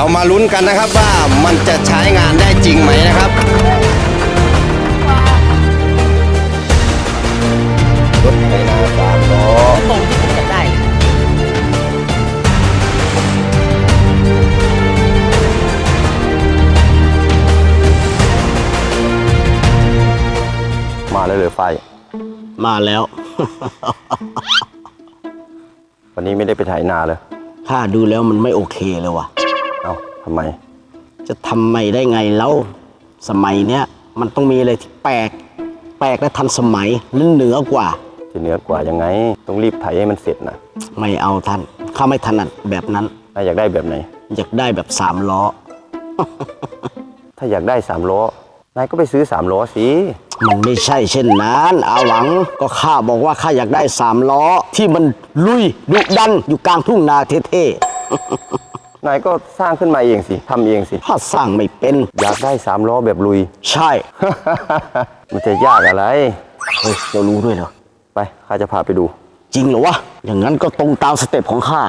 เรามาลุ้นกันนะครับว่ามันจะใช้งานได้จริงไหมนะครับรถไถนาสามล้อตรงที่ผมอยากได้เลยมาแล้วเลยไฟ มาแล้ว วันนี้ไม่ได้ไปไถนาเลยข้าดูแล้วมันไม่โอเคเลยว่ะเอ้าทำไม จะทำไม่ได้ไงแล้ว สมัยเนี้ยมันต้องมีอะไรที่แปลก แปลกและทันสมัยและเหนือกว่า จะเหนือกว่ายังไง ต้องรีบไถให้มันเสร็จนะไม่เอาท่านข้าไม่ถนัดแบบนั้น ถ้าอยากได้แบบไหน อยากได้แบบสามล้อ ถ้าอยากได้สามล้อนายก็ไปซื้อสามล้อสิมันไม่ใช่เช่นนั้น อาหวังก็ข้าบอกว่าข้าอยากได้สามล้อ ที่มันลุยดุดันอยู่กลางทุ่งนาเท่ นายก็สร้างขึ้นมาเองสิทำเองสิๆข้าสร้างไม่เป็น อยากได้สามล้อแบบลุย ใช่มันจะยากอะไร เฮ้ยเรารู้ด้วยเหรอ ไปข้าจะพาไปดู จริงเหรอวะ อย่างนั้นก็ตรงตามสเต็ปของข้า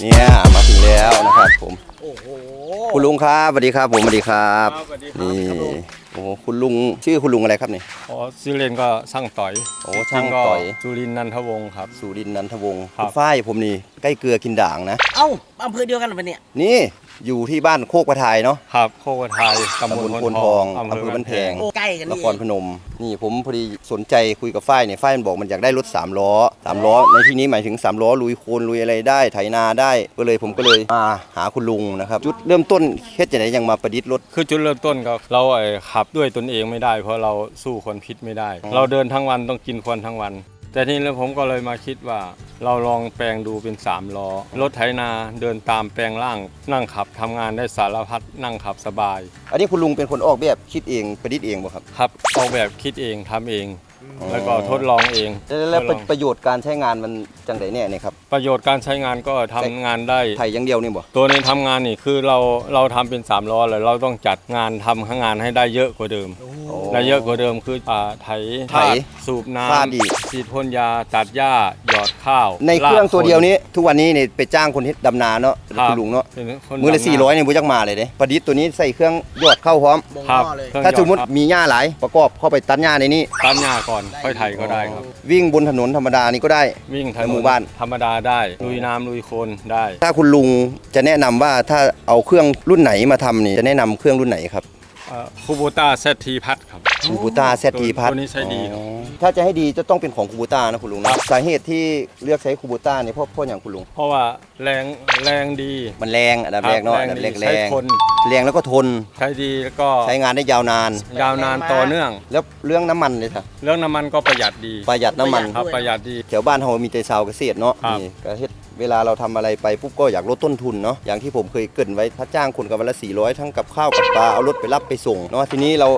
เนี่ยมาถึงแล้วนะครับผมคุณลุงครับสวัสดีครับผมสวัสดีครับ ครับสวัสดีครับนี่โอ้ โหคุณลุงชื่อคุณลุงอะไรครับเนี่ยอ๋อชื่อเล่นก็ช่างต่อยโอ้ช่างจริๆก็ต่อยจุรินทร์นันทวงศ์ครับ สุรินทร์นันทวงศ์ครับ คุณฝ้ายผมนี่ใกล้เกลือกินด่างนะ เอ้าอำเภอเดียวกันเหรอเนี่ย นี่ อยู่ที่บ้านโคกประทายเนาะครับโคกไทยตำบตำบลลพพลลททอองงอำอำเภเภออบ้าบ้านนแพแพงงโอ้ใกล้กันนนี่ครพนม นี่ผมพอดีสนใจคุยกับฝ้ายเนี่ยฝ้ายมันบอกมันอยากได้รถสามล้อสามล้อในที่นี้หมายถึงสามล้อลุยโคลนลุยอะไรได้ไถนาได้ ก็เลยผมก็เลยมาหาคุณลุงนะครับ จุดเริ่มต้นเฮ็ดจะไหนยังมาประดิษฐ์รถคือจุดเริ่มต้นก็เราไอ้ขับด้วยตนเองไม่ได้ เพราะเราสู้คนพิษไม่ได้ เราเดินทั้งวันต้องกินควันทั้งวัน แต่ทีนี้แล้วผมก็เลยมาคิดว่า เราลองแปลงดูเป็นสามล้อรถไถนาเดินตามแปลงล่างนั่งขับทำงานได้สารพัดนั่งขับสบาย อันนี้คุณลุงเป็นคนออกแบบคิดเองประดิษฐ์เองบ่ครับครับออกแบบคิดเองทำเอง แล้วก็ทดลองเองแล้วแล้วทดลองประโยชน์การใช้งานมันจังไดแน่เนี่ยครับประโยชน์การใช้งานก็ทำงานได้ ไถอย่างเดียวนี่บ่ตัวนี้ทำงานนี่คือเราเราทำเป็นสามล้อเลยเราต้องจัดงานทำงานให้ได้เยอะกว่าเดิม ได้เยอะกว่าเดิมคืออ่าไถไถธาตุสูบน้ฟาดอีกำฉีดพ่นยาตัดหญ้าหยอดข้าวในเครื่องลากตัวเดียวคนี้ ทุกวันนี้เนี่ยไปจ้างคนที่ดำนาเนาะรับคุณลุงเนาะเป็นคนมือละดำสี่ร้อยเนี่ยบุจักมาเลยเด้ประดิษฐ์ตัวนี้ใส่เครื่องหยอดเข้าพร้อม บ่งครับหม้อเลย เครื่องถ้าสมมติหยอดครับมีหญ้าหลายประกอบเข้าไปตัดหญ้าในนี้ตัดหญ้าก่อนค่อยไถก็ได้ครับ วิ่งบนถนนธรรมดานี่ก็ได้ วิ่งถในนหมู่นบ้าน ธรรมดาได้ลุยน้ำลุยโคลนได้ ถ้าคุณลุงจะแนะนำว่าถ้าเอาเครื่องรุ่นไหนมาทำนี่จะแนะนำเครื่องรุ่นไหนครับ คูบูต้าเซทีพัดครับคูบูต้าเซทีพัทตัวนี้ใช้ดีครับ ถ้าจะให้ดีจะต้องเป็นของคูบูต้านะคุณลุงนะสาเหตุที่เลือกใช้คูบูต้าเนี่ยเพราะเพราะอย่างคุณลุง เพราะว่าแรงแรงดี มันแรงอันดับแรกเนาะคอับนดับแรกดีแรใช้งทนแรงแล้วก็ทนใช้ดีแล้วก็ใช้งานได้ยาวนาน ยาวนานต่อเนื่อง แล้วเรื่องน้ำมันเลยค่ะเรื่องน้ำมันก็ประหยัดดีประหยัดน้ำมัน ครับประหยัดดี แถวบ้านเรามีแต่ชาวเกษตรเนาะครับ นี่ก็เฮ็ด เวลาเราทำอะไรไปปุ๊บก็อยากลดต้นทุนเนาะอย่างที่ผมเคยเกินไว้ถ้าจ้างคนกับวันละ400 ทั้งกับข้าวกับปลาเอารถไปรับไปส่งเนาะทีนี้เรา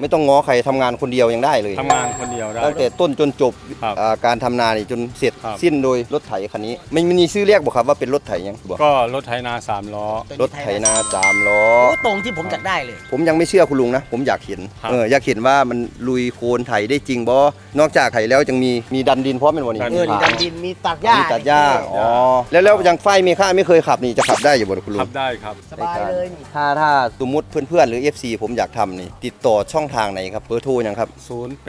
ไม่ต้องง้อใครทำงานคนเดียวยังได้เลย ทำงานคนเดียวได้ ตั้งแต่ต้นจนจบครับอ่าการทำนานี่จนเสร็จครับ สิ้นโดยรถไถคันนี้ไม่มีชื่อเรียกบอกครับว่าเป็นรถไถยังบอกก็รถไถนาสามล้อ รถไถนาสามล้อ โอ้ตรงที่ผมอยากได้เลย ผมยังไม่เชื่อคุณลุงนะ ผมอยากเห็นครับเอออยากเห็นว่ามันลุยโคลนไถได้จริงบ่นอกจากไถแล้วยังมีมีดันดินพร้อมเป็นวันนี้ดันเออนี่ดำดินมีตัดหญ้ามีตัดหญ้าอ๋อแล้วแล้วยังไฟเมฆาไม่เคยขับนี่จะขับได้อยู่บ่คุณลุขังบได้ครับ สบายเลยนี่ ถ้าถ้าสมมติเพื่อนๆ หรือ FC ผมอยากทำนี่ ติดต่อช่องทางไหนครับเบอร์โทรยังครับ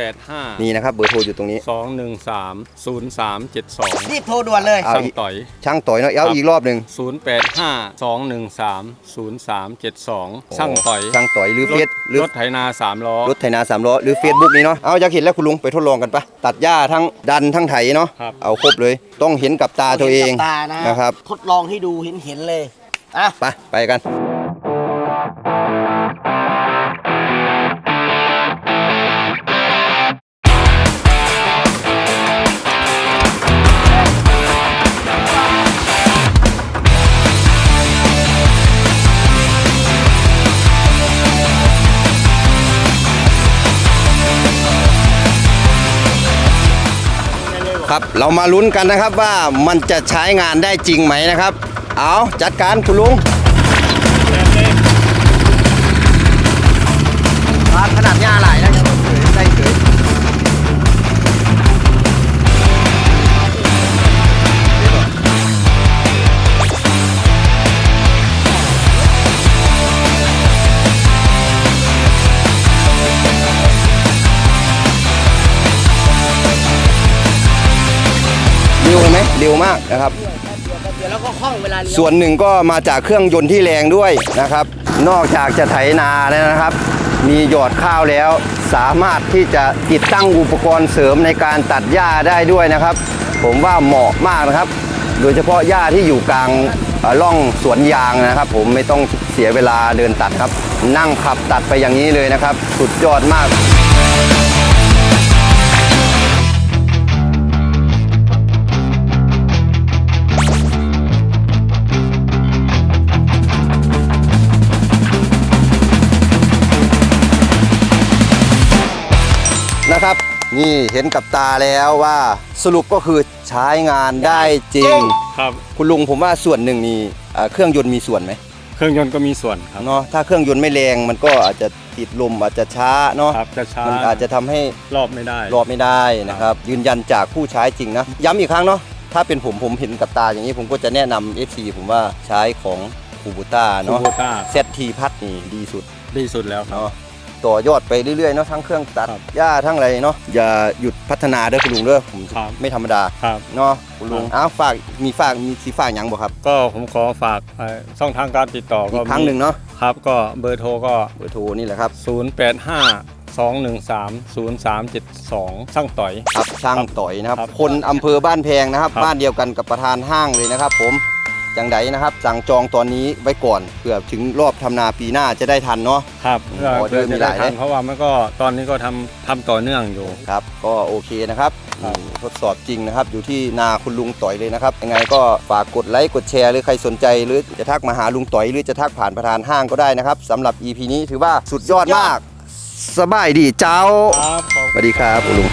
085 นี่นะครับเบอร์โทรอยู่ตรงนี้ 213 0372รีบโทรด่วนเลยเอาช่างอีก ต่อย ช่างต่อยเนาะเอาครับอีกรอบหนึ่ง085 213 0372ช่างต่อยช่างต่อยหรือเฟซหรือ รถไถนาสามล้อ รถไถนาสามล้อหรือ Facebook นี่เนาะ เอาอยากเห็นแล้วคุณลุงไปทดลองกันปะตัดหญ้าทั้งดันทั้งไถเนาะ ครับ เอาครบเลย ต้องเห็นกับตาตัวเองห็นกับตานะนะครับ ทดลองให้ดูเห็นเห็นๆเลยอะ ไปไปกัน ครับ เรามาลุ้นกันนะครับว่ามันจะใช้งานได้จริงไหมนะครับ เอาจัดการคุณลุง มเร็วมากนะครับ เดี๋ยวเราก็คล่องเวลาเลี้ยวส่วนหนึ่งก็มาจากเครื่องยนต์ที่แรงด้วยนะครับ นอกจากจะไถนาแล้วนะครับ มีหยอดข้าวแล้ว สามารถที่จะติดตั้งอุปกรณ์เสริมในการตัดหญ้าได้ด้วยนะครับ ผมว่าเหมาะมากนะครับ โดยเฉพาะหญ้าที่อยู่กลางเอ่อร่องสวนยางนะครับ ผมไม่ต้องเสียเวลาเดินตัดครับ นั่งขับตัดไปอย่างนี้เลยนะครับ สุดยอดมาก นะครับนี่เห็นกับตาแล้วว่าสรุปก็คือใช้งานได้จริง ครับ คุณลุงผมว่าส่วนหนึ่งนี่อ่าเครื่องยนต์มีส่วนไหมเครื่องยนต์ก็มีส่วนครับเนาะถ้าเครื่องยนต์ไม่แรงมันก็อาจจะติดลมอาจจะช้าเนาะครับจะช้ามันอาจจะทำให้ รอบไม่ได้ รอบไม่ได้นะครับ ยืนยันจากผู้ใช้จริงนะ ย้ำอีกครั้งเนาะถ้าเป็นผมผมเห็นกับตาอย่างนี้ผมก็จะแนะนำ FC ผมว่าใช้ของคูบูต้าโนเนาะโบต้าเซตทีพัดนี่ดีสุดดีสุดแล้วครับ เนาะ ต่อยอดไปเรื่อยๆเนาะทั้งเครื่องตัดครับหญ้าทั้งอะไรเนาะอย่าหยุดพัฒนาเด้อคุณลุงเด้อผมครับไม่ธรรมดาครับเนาะคุณลุงครับอ้าวฝากมีฝากมีสีฝากหยังบ่ครับ ก็ผมขอฝากเอ่อช่องทางการติดต่ออีก็กครั้งหนึ่งเนาะครับ ก็เบอร์โทรก็ เบอร์โทรนี่แหละครับ085 213 0372 ช่างต่อย ครับช่างต่อยนะครับ ครับคนอำเภอบ้านแพงนะครับ ครับ บ้านเดียวกันกับประธานห้างเลยนะครับ ผม จังไดนะครับ สั่งจองตอนนี้ไว้ก่อนเผื่อถึงรอบทำนาปีหน้าจะได้ทันเนาะ ครับออเดอร์มีหลายจะได้ทันเลยเพราะว่ามันก็ตอนนี้ก็ทำทำต่อเนื่องอยู่ ครับ ก็โอเคนะครับครับ อืมทดสอบจริงนะครับ อยู่ที่นาคุณลุงต่อยเลยนะครับ ยังไงก็ฝากกดไลค์ กดแชร์ หรือใครสนใจ หรือจะทักมาหาลุงต่อย หรือจะทักผ่านประธานห้างก็ได้นะครับสำหรับ EP นี้ถือว่าสุดยอดมาก สบายดีเจ้า ครับขอบสวัสดีครับคุณลุง